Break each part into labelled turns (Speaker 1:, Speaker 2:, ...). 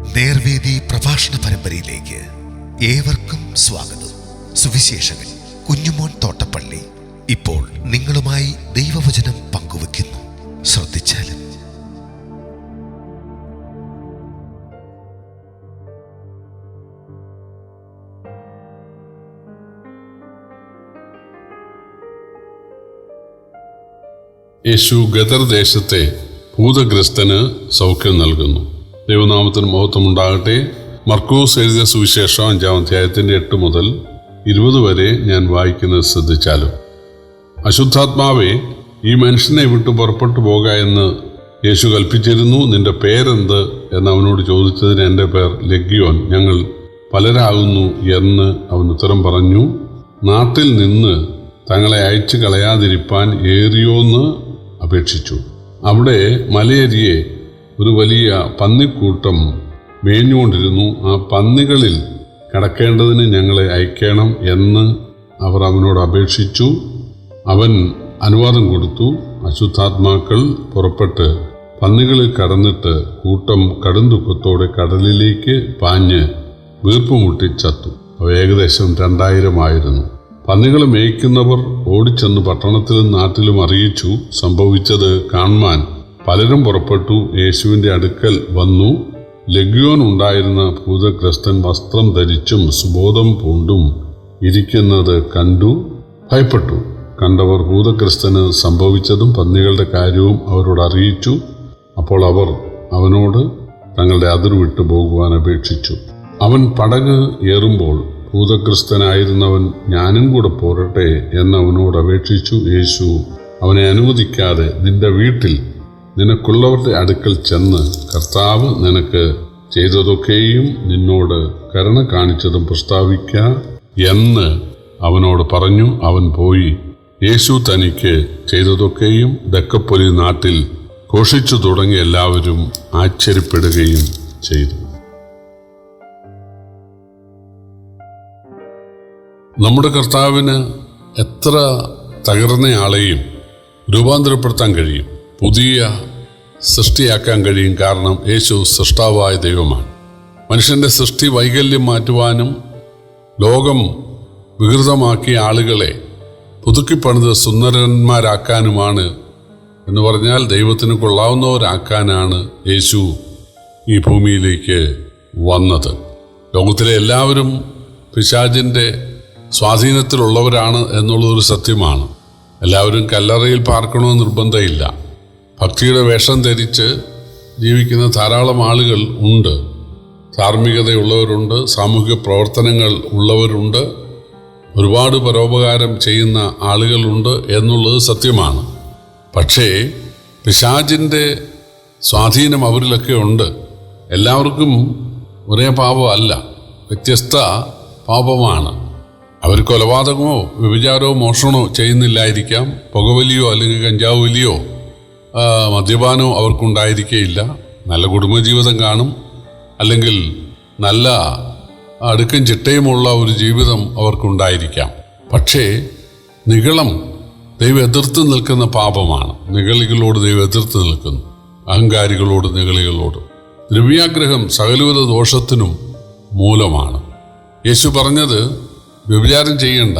Speaker 1: നേർവേദി പ്രഭാഷണ പരമ്പരയിലേക്ക് ഏവർക്കും സ്വാഗതം. സുവിശേഷകൻ കുഞ്ഞുമോൻ തോട്ടപ്പള്ളി ഇപ്പോൾ നിങ്ങളുമായി ദൈവവചനം പങ്കുവെക്കുന്നു ശ്രദ്ധിച്ചാലും.
Speaker 2: യേശു ഗദർ ദേശത്തെ ഭൂതഗ്രസ്തന് സൗഖ്യം നൽകുന്നു. ദൈവനാമത്തിന് മഹത്വം ഉണ്ടാകട്ടെ മർക്കൂസ് എഴുതിയ സുവിശേഷം അഞ്ചാം അധ്യായത്തിന്റെ എട്ട് മുതൽ ഇരുപത് വരെ ഞാൻ വായിക്കുന്നത് ശ്രദ്ധിച്ചാലും. അശുദ്ധാത്മാവെ ഈ മനുഷ്യനെ വിട്ടു പുറപ്പെട്ടു പോക എന്ന് യേശു കൽപ്പിച്ചിരുന്നു. നിന്റെ പേരെന്ത്? എന്ന് അവനോട് ചോദിച്ചതിന് എന്റെ പേർ ലഗ്യോൻ. ഞങ്ങൾ പലരാകുന്നു എന്ന് അവൻ ഉത്തരം പറഞ്ഞു. നാട്ടിൽ നിന്ന് തങ്ങളെ അയച്ചു കളയാതിരിപ്പാൻ ഏറിയോന്ന് അപേക്ഷിച്ചു. അവിടെ മലയരിയെ ഒരു വലിയ പന്നിക്കൂട്ടം മേഞ്ഞുകൊണ്ടിരുന്നു. ആ പന്നികളിൽ കടക്കേണ്ടതിന് ഞങ്ങളെ അയക്കണം എന്ന് അവർ അവനോട് അപേക്ഷിച്ചു. അവൻ അനുവാദം കൊടുത്തു. അശുദ്ധാത്മാക്കൾ പുറപ്പെട്ട് പന്നികളിൽ കടന്നിട്ട് കൂട്ടം കടുംതുക്കത്തോടെ കടലിലേക്ക് പാഞ്ഞ് വീർപ്പുമുട്ടി ചത്തു. അവ ഏകദേശം രണ്ടായിരമായിരുന്നു പന്നികളെ മേയ്ക്കുന്നവർ ഓടിച്ചെന്ന് പട്ടണത്തിലും നാട്ടിലും അറിയിച്ചു. സംഭവിച്ചത് കാണുവാൻ പലരും പുറപ്പെട്ടു. യേശുവിന്റെ അടുക്കൽ വന്നു. ലഗ്യോൻ ഉണ്ടായിരുന്ന ഭൂതഗ്രസ്തൻ വസ്ത്രം ധരിച്ചും സുബോധം പൂണ്ടും ഇരിക്കുന്നത് കണ്ടു. ഭയപ്പെട്ടു. കണ്ടവർ ഭൂതഗ്രസ്തന് സംഭവിച്ചതും പന്നികളുടെ കാര്യവും അവരോട് അറിയിച്ചു. അപ്പോൾ അവർ അവനോട് തങ്ങളുടെ അതിർ വിട്ടു പോകുവാൻ അപേക്ഷിച്ചു. അവൻ പടക് ഏറുമ്പോൾ ഭൂതഗ്രസ്തനായിരുന്നവൻ ഞാനും കൂടെ പോരട്ടെ എന്ന് അവനോട് അപേക്ഷിച്ചു. യേശു അവനെ അനുവദിക്കാതെ നിന്റെ വീട്ടിൽ നിനക്കുള്ളവരുടെ അടുക്കൽ ചെന്ന് കർത്താവ് നിനക്ക് ചെയ്തതൊക്കെയും നിന്നോട് കരുണ കാണിച്ചതും പ്രസ്താവിക്ക എന്ന് അവനോട് പറഞ്ഞു. അവൻ പോയി. യേശു തനിക്ക് ചെയ്തതൊക്കെയും ദക്കപ്പൊലി നാട്ടിൽ ഘോഷിച്ചു തുടങ്ങി എല്ലാവരും ആശ്ചര്യപ്പെടുകയും ചെയ്തു. നമ്മുടെ കർത്താവിന് എത്ര തകർന്നയാളെയും രൂപാന്തരപ്പെടുത്താൻ കഴിയും. പുതിയ സൃഷ്ടിയാക്കാൻ കഴിയും കാരണം യേശു സൃഷ്ടാവായ ദൈവമാണ്. മനുഷ്യന്റെ സൃഷ്ടി വൈകല്യം മാറ്റുവാനും ലോകം വികൃതമാക്കിയ ആളുകളെ പുതുക്കിപ്പണിത് സുന്ദരന്മാരാക്കാനുമാണ് എന്ന് പറഞ്ഞാൽ ദൈവത്തിന് കൊള്ളാവുന്നവരാക്കാനാണ് യേശു ഈ ഭൂമിയിലേക്ക് വന്നത്. ലോകത്തിലെ എല്ലാവരും പിശാചിന്റെ സ്വാധീനത്തിലുള്ളവരാണ് എന്നുള്ളതൊരു സത്യമാണ്. എല്ലാവരും കല്ലറയിൽ പാർക്കണമെന്ന് നിർബന്ധമില്ല. ഭക്തിയുടെ വേഷം ധരിച്ച് ജീവിക്കുന്ന ധാരാളം ആളുകൾ ഉണ്ട്. ധാർമ്മികതയുള്ളവരുണ്ട് സാമൂഹിക പ്രവർത്തനങ്ങൾ ഉള്ളവരുണ്ട് ഒരുപാട് പരോപകാരം ചെയ്യുന്ന ആളുകളുണ്ട് എന്നുള്ളത് സത്യമാണ്. പക്ഷേ പിശാചിന്റെ സ്വാധീനം അവരിലൊക്കെ ഉണ്ട്. എല്ലാവർക്കും ഒരേ പാപമല്ല വ്യത്യസ്ത പാപമാണ്. അവർ കൊലപാതകമോ വ്യഭിചാരമോ മോഷണമോ ചെയ്യുന്നില്ലായിരിക്കാം. പുകവലിയോ അല്ലെങ്കിൽ കഞ്ചാവ് മദ്യപാനമോ അവർക്കുണ്ടായിരിക്കേയില്ല. നല്ല കുടുംബജീവിതം കാണും. അല്ലെങ്കിൽ നല്ല അടുക്കും ചിട്ടയുമുള്ള ഒരു ജീവിതം അവർക്കുണ്ടായിരിക്കാം. പക്ഷേ നികളം ദൈവം എതിർത്ത് നിൽക്കുന്ന പാപമാണ്. നികളികളോട് ദൈവം എതിർത്ത് നിൽക്കുന്നു. അഹങ്കാരികളോട് നികളികളോട്. ദ്രവ്യാഗ്രഹം സകലവിധ ദോഷത്തിനും മൂലമാണ്. യേശു പറഞ്ഞത് വ്യഭിചാരം ചെയ്യണ്ട.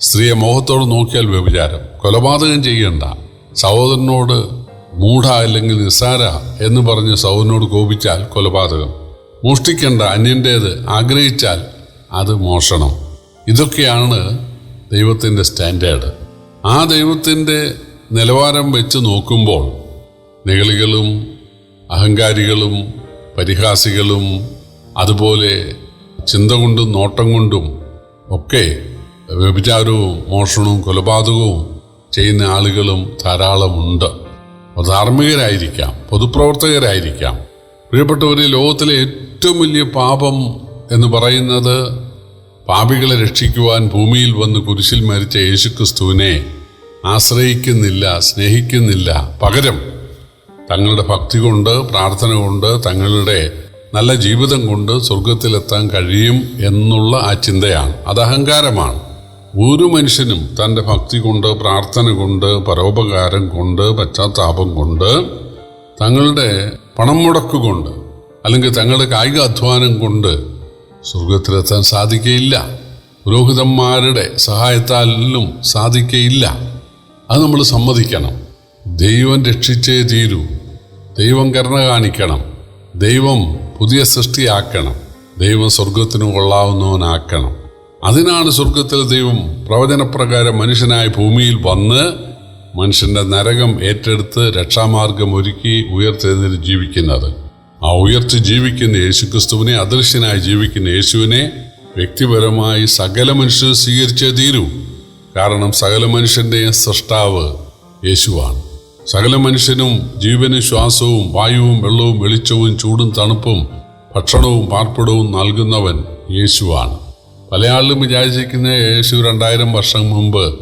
Speaker 2: സ്ത്രീയെ മോഹത്തോട് നോക്കിയാൽ വ്യഭിചാരം. കൊലപാതകം ചെയ്യണ്ട. സഹോദരനോട് മൂഢ അല്ലെങ്കിൽ നിസ്സാര എന്ന് പറഞ്ഞ് സഹോദരനോട് കോപിച്ചാൽ കൊലപാതകം. മോഷ്ടിക്കേണ്ട അന്യന്റേത് ആഗ്രഹിച്ചാൽ അത് മോഷണം. ഇതൊക്കെയാണ് ദൈവത്തിന്റെ സ്റ്റാൻഡേർഡ്. ആ ദൈവത്തിന്റെ നിലവാരം വെച്ച് നോക്കുമ്പോൾ നികളികളും അഹങ്കാരികളും പരിഹാസികളും അതുപോലെ ചിന്ത കൊണ്ടും നോട്ടം കൊണ്ടും ഒക്കെ വ്യഭിചാരവും മോഷണവും കൊലപാതകവും ചെയ്യുന്ന ആളുകളും ധാരാളമുണ്ട്. ധാർമ്മികരായിരിക്കാം പൊതുപ്രവർത്തകരായിരിക്കാം. പ്രിയപ്പെട്ടവരെ ലോകത്തിലെ ഏറ്റവും വലിയ പാപം എന്ന് പറയുന്നത് പാപികളെ രക്ഷിക്കുവാൻ ഭൂമിയിൽ വന്ന് കുരിശിൽ മരിച്ച യേശുക്രിസ്തുവിനെ ആശ്രയിക്കുന്നില്ല സ്നേഹിക്കുന്നില്ല. പകരം തങ്ങളുടെ ഭക്തി കൊണ്ട് പ്രാർത്ഥന കൊണ്ട് തങ്ങളുടെ നല്ല ജീവിതം കൊണ്ട് സ്വർഗത്തിലെത്താൻ കഴിയും എന്നുള്ള ആ ചിന്തയാണ്. അത് അഹങ്കാരമാണ്. ഒരു മനുഷ്യനും തന്റെ ഭക്തി കൊണ്ട് പ്രാർത്ഥന കൊണ്ട് പരോപകാരം കൊണ്ട് പശ്ചാത്താപം കൊണ്ട് തങ്ങളുടെ പണം മുടക്ക് കൊണ്ട് അല്ലെങ്കിൽ തങ്ങളുടെ കായിക അധ്വാനം കൊണ്ട് സ്വർഗത്തിലെത്താൻ സാധിക്കയില്ല. പുരോഹിതന്മാരുടെ സഹായത്താലും സാധിക്കയില്ല. അത് നമ്മൾ സമ്മതിക്കണം. ദൈവം രക്ഷിച്ചേ തീരൂ. ദൈവം കരുണ കാണിക്കണം. ദൈവം പുതിയ സൃഷ്ടിയാക്കണം. ദൈവം സ്വർഗത്തിന് കൊള്ളാവുന്നവനാക്കണം. അതിനാണ് സ്വർഗത്തിൽ ദൈവം പ്രവചനപ്രകാരം മനുഷ്യനായ ഭൂമിയിൽ വന്ന് മനുഷ്യന്റെ നരകം ഏറ്റെടുത്ത് രക്ഷാമാർഗം ഒരുക്കി ഉയർത്തെഴുന്നേറ്റ് ജീവിക്കുന്നത്. ആ ഉയർത്തി ജീവിക്കുന്ന യേശുക്രിസ്തുവിനെ അദൃശ്യനായി ജീവിക്കുന്ന യേശുവിനെ വ്യക്തിപരമായി സകല മനുഷ്യർ സ്വീകരിച്ചേ തീരൂ. കാരണം സകല മനുഷ്യന്റെയും സൃഷ്ടാവ് യേശുവാണ്. സകല മനുഷ്യനും ജീവനും ശ്വാസവും വായുവും വെള്ളവും വെളിച്ചവും ചൂടും തണുപ്പും ഭക്ഷണവും പാർപ്പിടവും നൽകുന്നവൻ യേശുവാണ്. പല ആളിലും വിചാരിച്ചിരിക്കുന്ന യേശു രണ്ടായിരം വർഷം മുമ്പ്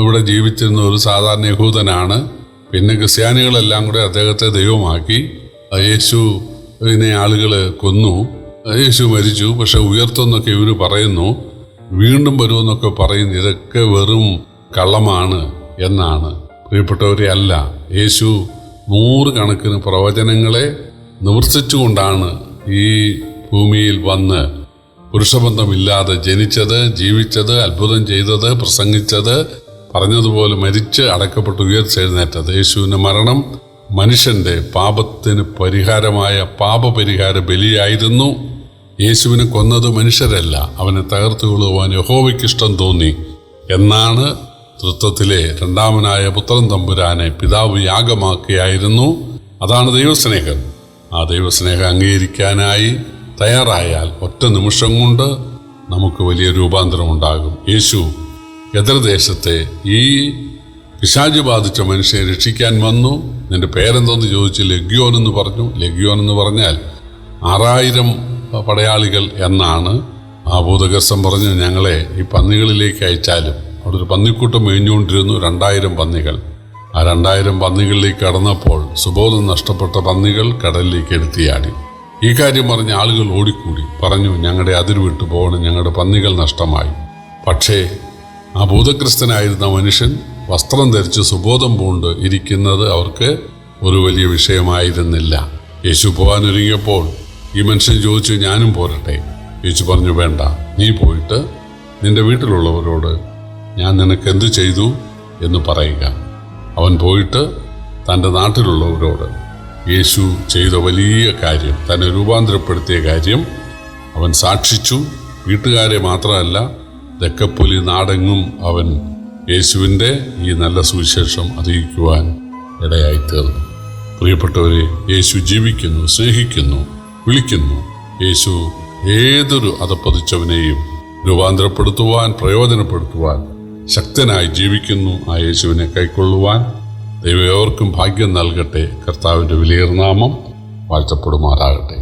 Speaker 2: ഇവിടെ ജീവിച്ചിരുന്ന ഒരു സാധാരണ യഹൂദനാണ്. പിന്നെ ക്രിസ്ത്യാനികളെല്ലാം കൂടെ അദ്ദേഹത്തെ ദൈവമാക്കി. യേശു യേശുവിനെ ആളുകൾ കൊന്നു. യേശു മരിച്ചു പക്ഷെ ഉയർത്തെന്നൊക്കെ ഇവർ പറയുന്നു. വീണ്ടും വരുമെന്നൊക്കെ പറയുന്നു. ഇതൊക്കെ വെറും കള്ളമാണ് എന്നാണ്. പ്രിയപ്പെട്ടവരെ അല്ല. യേശു നൂറുകണക്കിന് പ്രവചനങ്ങളെ നിവർത്തിച്ചുകൊണ്ടാണ് ഈ ഭൂമിയിൽ വന്ന് പുരുഷബന്ധമില്ലാതെ ജനിച്ചത് ജീവിച്ചത് അത്ഭുതം ചെയ്തത് പ്രസംഗിച്ചത് പറഞ്ഞതുപോലെ മരിച്ച് അടക്കപ്പെട്ട് ഉയർച്ചെഴുന്നേറ്റത് യേശുവിന്റെ മരണം മനുഷ്യന്റെ പാപത്തിന് പരിഹാരമായ പാപപരിഹാര ബലിയായിരുന്നു. യേശുവിനെ കൊന്നത് മനുഷ്യരല്ല അവനെ തകർത്തു കൊള്ളുവാൻ യഹോവയ്ക്കിഷ്ടം തോന്നി എന്നാണ് തൃത്വത്തിലെ രണ്ടാമനായ പുത്രൻ തമ്പുരാനെ പിതാവ് യാഗമാക്കിയായിരുന്നു. അതാണ് ദൈവസ്നേഹം. ആ ദൈവസ്നേഹം അംഗീകരിക്കാനായി തയ്യാറായാൽ ഒറ്റ നിമിഷം കൊണ്ട് നമുക്ക് വലിയ രൂപാന്തരം ഉണ്ടാകും. യേശു എതിർദേശത്തെ ഈ പിശാജ് ബാധിച്ച മനുഷ്യനെ രക്ഷിക്കാൻ വന്നു. നിന്റെ പേരെന്തോന്ന് ചോദിച്ച് ലഗ്യോൻ എന്ന് പറഞ്ഞു. ലഗ്യോൻ എന്ന് പറഞ്ഞാൽ ആറായിരം പടയാളികൾ എന്നാണ് ആ ഭൂതഗ്രസ്തം പറഞ്ഞ് ഞങ്ങളെ ഈ പന്നികളിലേക്ക് അയച്ചാലും അവിടെ ഒരു പന്നിക്കൂട്ടം മേഞ്ഞുകൊണ്ടിരുന്നു. രണ്ടായിരം പന്നികൾ. ആ രണ്ടായിരം പന്നികളിലേക്ക് കടന്നപ്പോൾ സുബോധം നഷ്ടപ്പെട്ട പന്നികൾ കടലിലേക്ക് എടുത്തിയാടി. ഈ കാര്യം പറഞ്ഞ ആളുകൾ ഓടിക്കൂടി. പറഞ്ഞു ഞങ്ങളുടെ അതിർ വിട്ടു പോകണം ഞങ്ങളുടെ പന്നികൾ നഷ്ടമായി. പക്ഷേ ആ ഭൂതഗ്രസ്തനായിരുന്ന മനുഷ്യൻ വസ്ത്രം ധരിച്ച് സുബോധം പൂണ്ട് ഇരിക്കുന്നത് അവർക്ക് ഒരു വലിയ വിഷയമായിരുന്നില്ല. യേശു പോകാനൊരുങ്ങിയപ്പോൾ ഈ മനുഷ്യൻ ചോദിച്ചു ഞാനും പോരട്ടെ? യേശു പറഞ്ഞു വേണ്ട നീ പോയിട്ട് നിന്റെ വീട്ടിലുള്ളവരോട് ഞാൻ നിനക്ക് എന്തു ചെയ്തു? എന്ന് പറയുക. അവൻ പോയിട്ട് തന്റെ നാട്ടിലുള്ളവരോട് യേശു ചെയ്ത വലിയ കാര്യം തന്നെ രൂപാന്തരപ്പെടുത്തിയ കാര്യം അവൻ സാക്ഷിച്ചു. വീട്ടുകാരെ മാത്രമല്ല തെക്കപ്പൊലി നാടെങ്ങും അവൻ യേശുവിന്റെ ഈ നല്ല സുവിശേഷം അറിയിക്കുവാൻ ഇടയായിത്തീർന്നു. പ്രിയപ്പെട്ടവരെ യേശു ജീവിക്കുന്നു സ്നേഹിക്കുന്നു വിളിക്കുന്നു. യേശു ഏതൊരു അതപ്പതിച്ചവനെയും രൂപാന്തരപ്പെടുത്തുവാൻ പ്രയോജനപ്പെടുത്തുവാൻ ശക്തനായി ജീവിക്കുന്നു ആ യേശുവിനെ കൈക്കൊള്ളുവാൻ ദൈവം ഏവർക്കും ഭാഗ്യം നൽകട്ടെ. കർത്താവിന്റെ വിലയേർനാമം വാഴ്ത്തപ്പെടുമാറാകട്ടെ.